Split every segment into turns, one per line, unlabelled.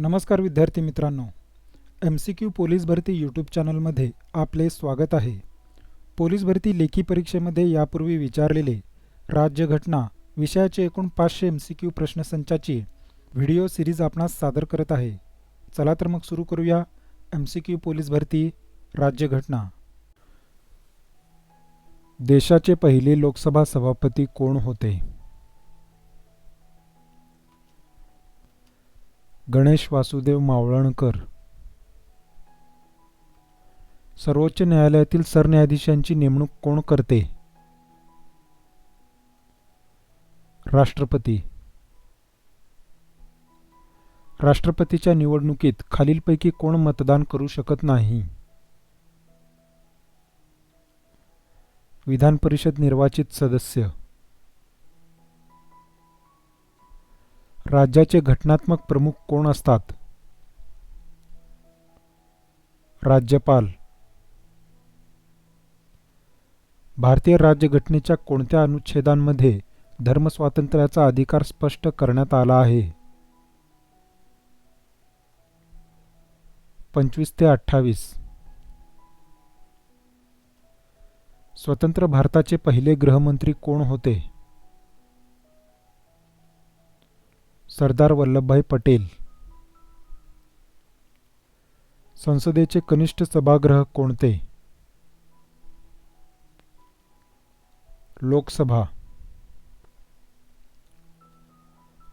नमस्कार विद्यार्थी मित्रांनो. एम सी क्यू पोलीस भरती यूट्यूब चॅनलमध्ये आपले स्वागत आहे. पोलीस भरती लेखी परीक्षेमध्ये यापूर्वी विचारलेले राज्यघटना विषयाचे एकूण पाचशे एम सी क्यू प्रश्नसंचाची व्हिडिओ सिरीज आपणास सादर करत आहे. चला तर मग सुरू करूया एम सी क्यू पोलीस भरती राज्यघटना देशाचे पहिले लोकसभा सभापती कोण होते? गणेश वासुदेव मावळणकर. सर्वोच्च न्यायालयातील सरन्यायाधीशांची नेमणूक कोण करते? राष्ट्रपती. राष्ट्रपतीच्या निवडणुकीत खालीलपैकी कोण मतदान करू शकत नाही? विधान परिषद निर्वाचित सदस्य. राज्याचे घटनात्मक प्रमुख कोण असतात? राज्यपाल. भारतीय राज्यघटनेच्या कोणत्या अनुच्छेदांमध्ये धर्मस्वातंत्र्याचा अधिकार स्पष्ट करण्यात आला आहे? पंचवीस ते अठ्ठावीस. स्वतंत्र भारताचे पहिले गृहमंत्री कोण होते? सरदार वल्लभभाई पटेल. संसदेचे कनिष्ठ सभागृह कोणते? लोकसभा.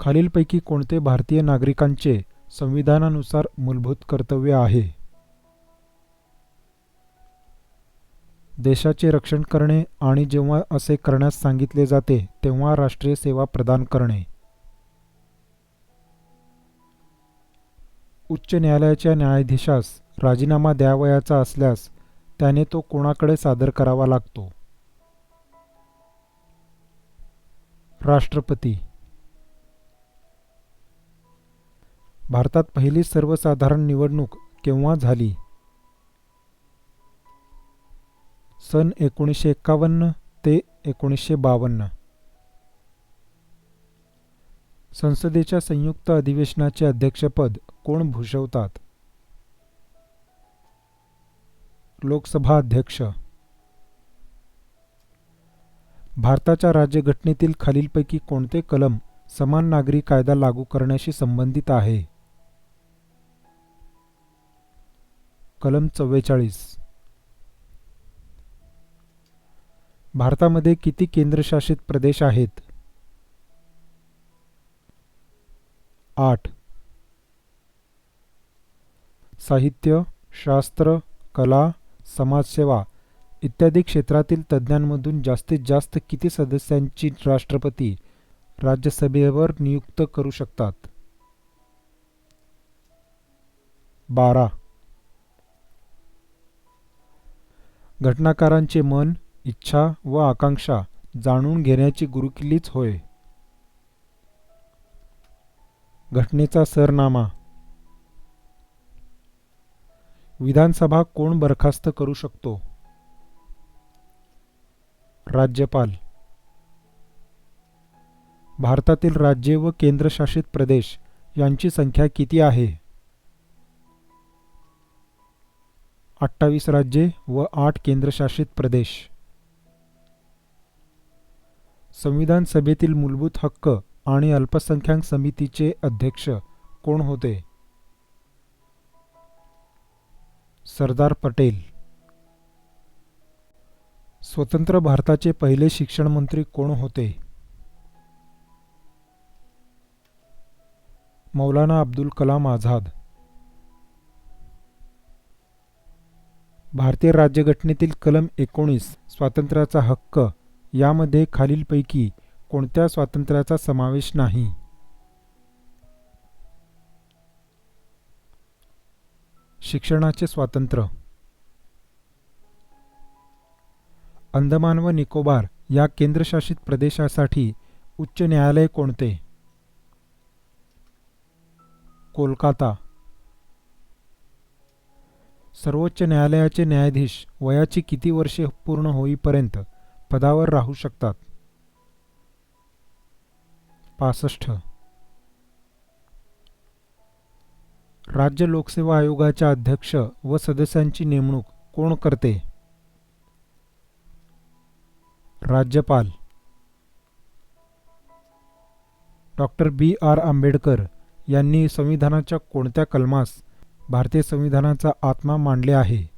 खालीलपैकी कोणते भारतीय नागरिकांचे संविधानानुसार मूलभूत कर्तव्य आहे? देशाचे रक्षण करणे आणि जेव्हा असे करण्यास सांगितले जाते तेव्हा राष्ट्रीय सेवा प्रदान करणे. उच्च न्यायालयाच्या न्यायाधीशास राजीनामा द्यावयाचा असल्यास त्याने तो कोणाकडे सादर करावा लागतो? राष्ट्रपती. भारतात पहिली सर्वसाधारण निवडणूक केव्हा झाली? सन एकोणीसशे एक्कावन्न ते एकोणीसशे बावन्न. संसदेच्या संयुक्त अधिवेशनाचे अध्यक्षपद कोण भूषवतात? लोकसभा अध्यक्ष. भारताच्या राज्यघटनेतील खालीलपैकी कोणते कलम समान नागरी कायदा लागू करण्याशी संबंधित आहे? कलम चव्वेचाळीस. भारतामध्ये किती केंद्रशासित प्रदेश आहेत? आठ. साहित्य शास्त्र कला समाजसेवा इत्यादी क्षेत्रातील तज्ज्ञांमधून जास्तीत जास्त किती सदस्यांची राष्ट्रपती राज्यसभेवर नियुक्त करू शकतात? बारा. घटनाकारांचे मन इच्छा व आकांक्षा जाणून घेण्याची गुरुकिल्लीच होय. घटनेचा सरनामा. विधानसभा कोण बरखास्त करू शकतो? राज्यपाल. भारतातील राज्ये व केंद्रशासित प्रदेश यांची संख्या किती आहे? अठ्ठावीस राज्ये व आठ केंद्रशासित प्रदेश. संविधान सभेतील मूलभूत हक्क आणि अल्पसंख्याक समितीचे अध्यक्ष कोण होते? सरदार पटेल. स्वतंत्र भारताचे पहिले शिक्षण मंत्री कोण होते? मौलाना अब्दुल कलाम आझाद. भारतीय राज्यघटनेतील कलम एकोणीस स्वातंत्र्याचा हक्क यामध्ये खालीलपैकी कोणत्या स्वातंत्र्याचा समावेश नाही? शिक्षणाचे स्वातंत्र्य. अंदमान व निकोबार या केंद्रशासित प्रदेशासाठी उच्च न्यायालय कोणते? कोलकाता. सर्वोच्च न्यायालयाचे न्यायाधीश वयाची किती वर्षे पूर्ण होईपर्यंत पदावर राहू शकतात? पासष्ट. राज्य लोकसेवा आयोगाच्या अध्यक्ष व सदस्यांची नेमणूक कोण करते? राज्यपाल. डॉक्टर बी. आर. आंबेडकर यांनी संविधानाच्या कोणत्या कलमास भारतीय संविधानाचा आत्मा मानले आहे?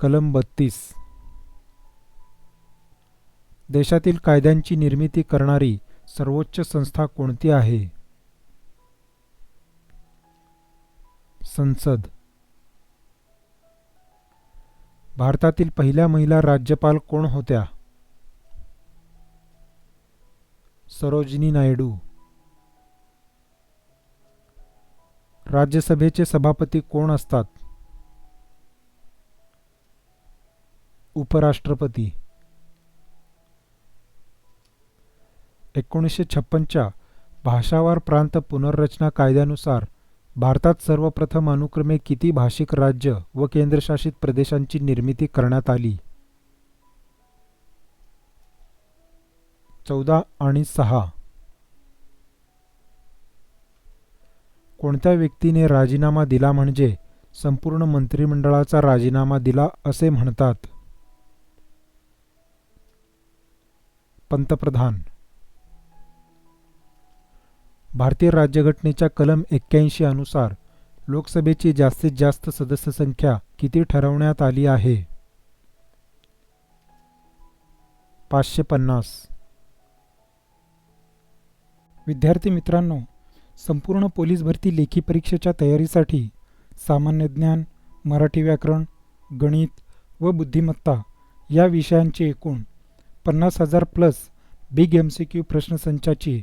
कलम बत्तीस. देशातील कायद्यांची निर्मिती करणारी सर्वोच्च संस्था कोणती आहे? संसद. भारतातील पहिल्या महिला राज्यपाल कोण होत्या? सरोजिनी नायडू. राज्यसभेचे सभापती कोण असतात? उपराष्ट्रपती. एकोणीसशे छप्पनच्या भाषावार प्रांत पुनर्रचना कायद्यानुसार भारतात सर्वप्रथम अनुक्रमे किती भाषिक राज्य व केंद्रशासित प्रदेशांची निर्मिती करण्यात आली? चौदा आणि सहा. कोणत्या व्यक्तीने राजीनामा दिला म्हणजे संपूर्ण मंत्रिमंडळाचा राजीनामा दिला असे म्हणतात? पंतप्रधान भारतीय राज्यघटनेच्या कलम एक्क्याऐंशी अनुसार लोकसभेची जास्तीत जास्त सदस्य संख्या किती ठरवण्यात आली आहे? पाचशे पन्नास. विद्यार्थी मित्रांनो संपूर्ण पोलीस भरती लेखी परीक्षेच्या तयारीसाठी सामान्य ज्ञान मराठी व्याकरण गणित व बुद्धिमत्ता या विषयांचे एकूण पन्नास हजार plus big M C Q प्रश्नसंचाची